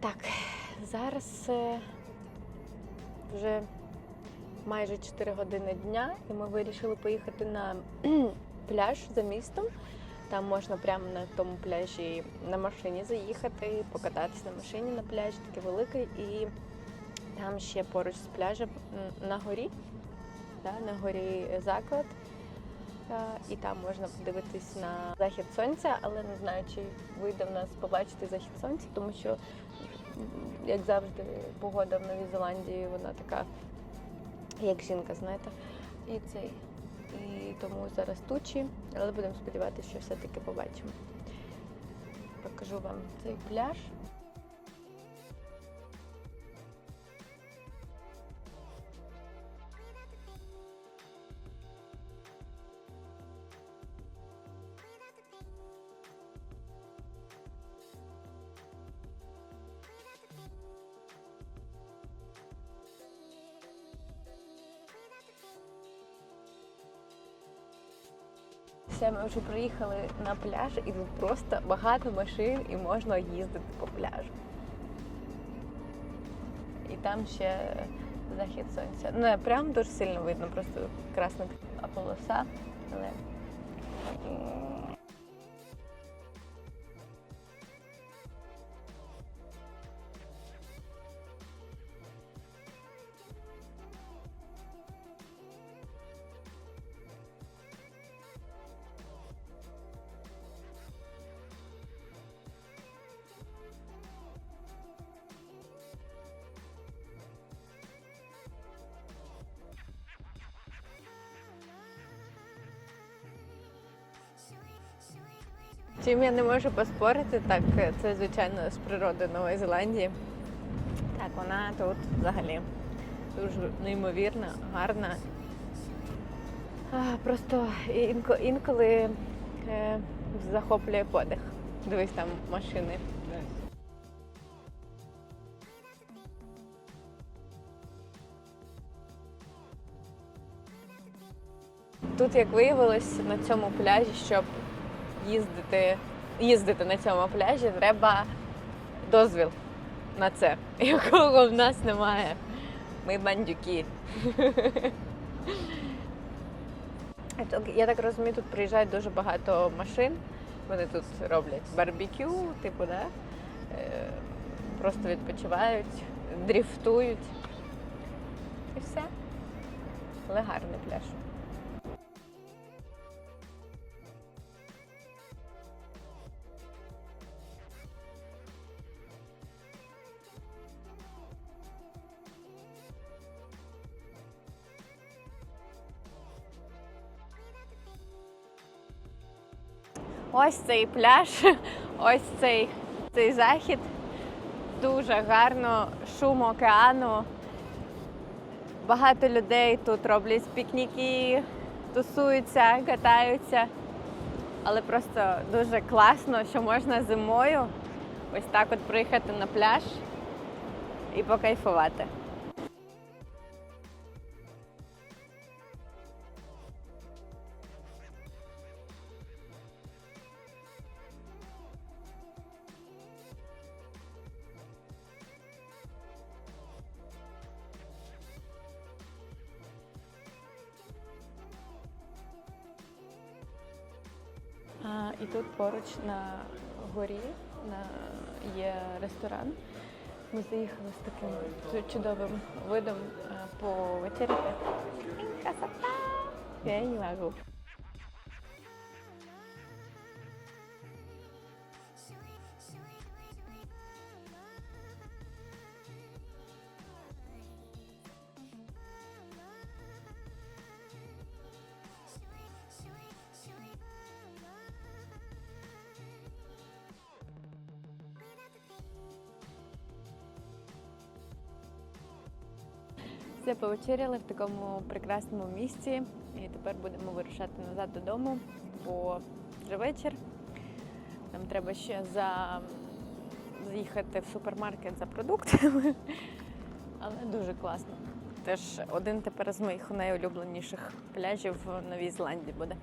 Так, зараз е, вже майже 4 години дня, і ми вирішили поїхати на пляж за містом. Там можна прямо на тому пляжі на машині заїхати, покататися на машині на пляж, такий великий. І там ще поруч з пляжем на горі, да, на горі заклад. Е, І там можна подивитись на захід сонця, але не знаю, чи вийде в нас побачити захід сонця, тому що, як завжди, погода в Новій Зеландії, вона така, як жінка, знаєте. І цей. І тому зараз тучі, але будемо сподіватися, що все-таки побачимо. Покажу вам цей пляж. Все, ми вже приїхали на пляж, і тут просто багато машин і можна їздити по пляжу. І там ще захід сонця. Ну, не прям дуже сильно видно, просто красна полоса. Але... Чим я не можу поспорити, так це звичайно з природи Нової Зеландії. Так, вона тут взагалі дуже неймовірна, гарна. А, Просто інко, інколи е, захоплює подих. Дивись там машини. Тут, як виявилось, на цьому пляжі, щоб їздити, їздити на цьому пляжі, треба дозвіл на це, якого в нас немає. Ми бандюки. Я так розумію, тут приїжджають дуже багато машин. Вони тут роблять барбекю, типу, да? Е, просто відпочивають, дріфтують. І все. Але гарний пляж. Ось цей пляж, ось цей, цей захід. Дуже гарно, шум океану. Багато людей тут роблять пікніки, тусуються, катаються. Але просто дуже класно, що можна зимою ось так от приїхати на пляж і покайфувати. І тут поруч на горі є ресторан. Ми заїхали з таким чу- чудовим видом по повечеряти. Красота! Я не можу. Все повечеряли в такому прекрасному місці. І тепер будемо вирушати назад додому, бо вже вечір. Нам треба ще за... заїхати в супермаркет за продуктами. Але дуже класно. теж один тепер з моїх найулюбленіших пляжів в Новій Зеландії буде.